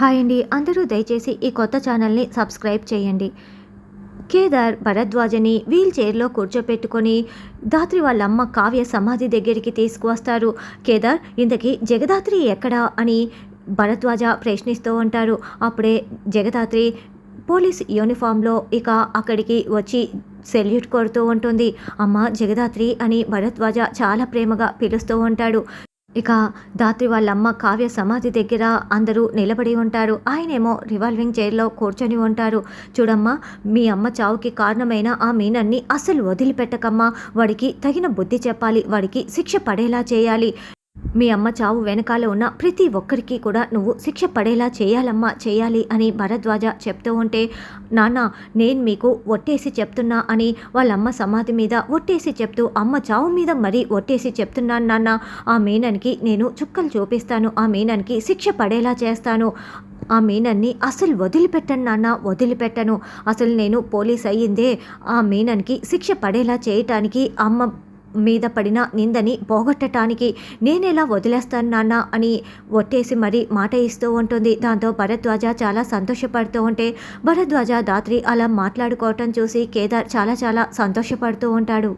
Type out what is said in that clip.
Hi అండి. అందరూ దయచేసి ఈ కొత్త ఛానల్ని సబ్స్క్రైబ్ చేయండి. కేదార్ భరద్వాజని వీల్ చైర్లో కూర్చోపెట్టుకొని దాత్రి వాళ్ళ అమ్మ కావ్య సమాధి దగ్గరికి తీసుకువస్తారు. కేదార్ ఇంతకీ జగదాత్రి ఎక్కడా? అని భరద్వాజ ప్రశ్నిస్తూ ఉంటారు. అప్పుడే జగదాత్రి పోలీస్ యూనిఫామ్లో ఇక అక్కడికి వచ్చి సెల్యూట్ కొడుతూ ఉంటుంది. అమ్మ జగదాత్రి అని భరద్వాజ చాలా ప్రేమగా పిలుస్తూ ఉంటాడు. ఇక దాత్రి వాళ్ళ అమ్మ కావ్య సమాధి దగ్గర అందరూ నిలబడి ఉంటారు. ఆయనేమో రివాల్వింగ్ చైర్లో కూర్చొని ఉంటారు. చూడమ్మా మీ అమ్మ చావుకి కారణమైన ఆ మీనన్ని అసలు వదిలిపెట్టకమ్మా. వాడికి తగిన బుద్ధి చెప్పాలి వాడికి శిక్ష పడేలా చేయాలి. మీ అమ్మ చావు వెనకాల ఉన్న ప్రతి ఒక్కరికి కూడా నువ్వు శిక్ష పడేలా చేయాలమ్మా చేయాలి అని భరద్వాజ చెప్తూ ఉంటే నాన్న నేను మీకు ఒట్టేసి చెప్తున్నా అని వాళ్ళ అమ్మ సమాధి మీద ఒట్టేసి చెప్తూ అమ్మ చావు మీద మరీ ఒట్టేసి చెప్తున్నాను నాన్న. ఆ మీనన్కి నేను చుక్కలు చూపిస్తాను ఆ మీనన్కి శిక్ష పడేలా చేస్తాను. ఆ మీనన్ని అసలు వదిలిపెట్టను నాన్న వదిలిపెట్టను. అసలు నేను పోలీస్ అయ్యిందే ఆ మీనన్కి శిక్ష పడేలా చేయటానికి అమ్మ మీద పడిన నిందని పోగొట్టడానికి నేనెలా వదిలేస్తాను నాన్న అని ఒట్టేసి మరీ మాట ఇస్తూ ఉంటుంది. దాంతో భరద్వాజ చాలా సంతోషపడుతూ ఉంటే భరద్వాజ దాత్రి అలా మాట్లాడుకోవటం చూసి కేదార్ చాలా చాలా సంతోషపడుతూ ఉంటాడు.